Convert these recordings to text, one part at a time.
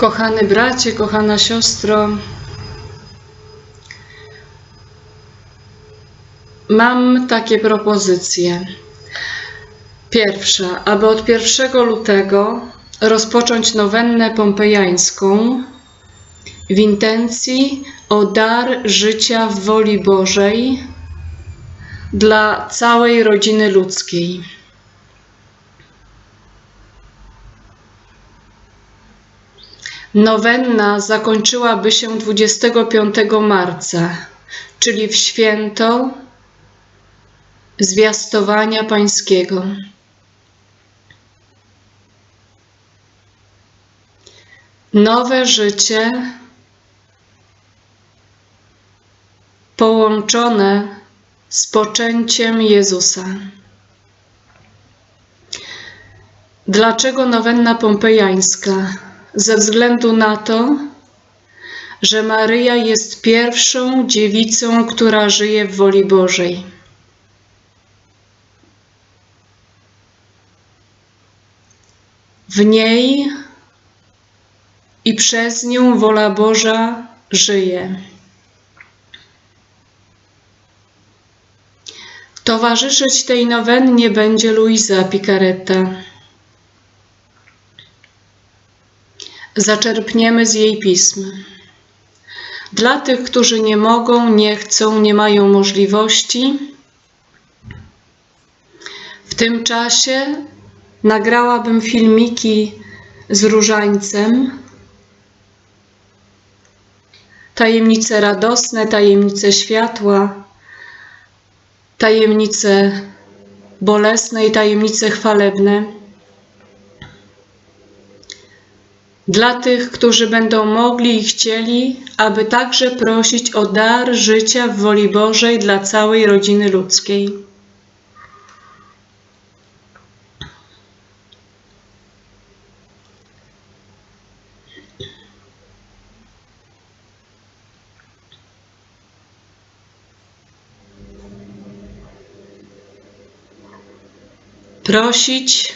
Kochany bracie, kochana siostro, mam takie propozycje. Pierwsza, aby od 1 lutego rozpocząć nowennę pompejańską w intencji o dar życia w woli Bożej dla całej rodziny ludzkiej. Nowenna zakończyłaby się 25 marca, czyli w święto zwiastowania Pańskiego. Nowe życie połączone z poczęciem Jezusa. Dlaczego nowenna pompejańska? Ze względu na to, że Maryja jest pierwszą dziewicą, która żyje w woli Bożej. W niej i przez nią wola Boża żyje. Towarzyszyć tej nowennie będzie Luisa Picaretta. Zaczerpniemy z jej pism. Dla tych, którzy nie mogą, nie chcą, nie mają możliwości, w tym czasie nagrałabym filmiki z różańcem. Tajemnice radosne, tajemnice światła, tajemnice bolesne i tajemnice chwalebne. Dla tych, którzy będą mogli i chcieli, aby także prosić o dar życia w woli Bożej dla całej rodziny ludzkiej. Prosić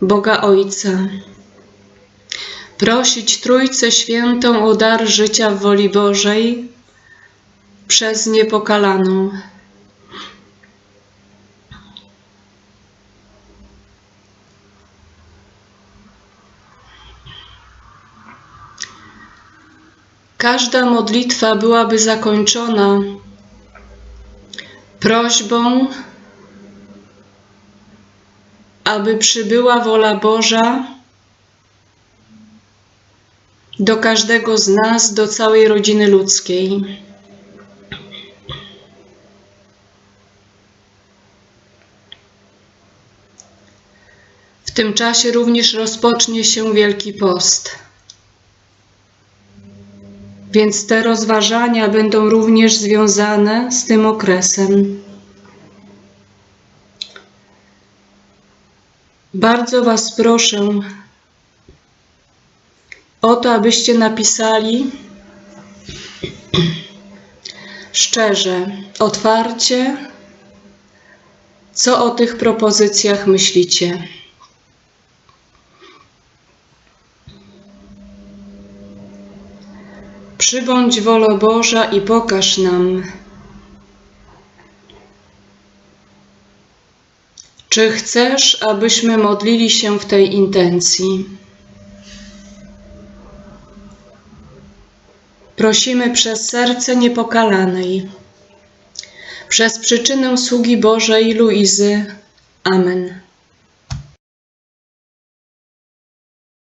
Boga Ojca prosić Trójcę Świętą o dar życia w woli Bożej przez niepokalaną. Każda modlitwa byłaby zakończona prośbą, aby przybyła wola Boża do każdego z nas, do całej rodziny ludzkiej. W tym czasie również rozpocznie się Wielki Post. Więc te rozważania będą również związane z tym okresem. Bardzo Was proszę, o to, abyście napisali szczerze, otwarcie, co o tych propozycjach myślicie. Przybądź wola Boża i pokaż nam, czy chcesz, abyśmy modlili się w tej intencji. Prosimy przez serce niepokalanej, przez przyczynę sługi Bożej Luizy. Amen.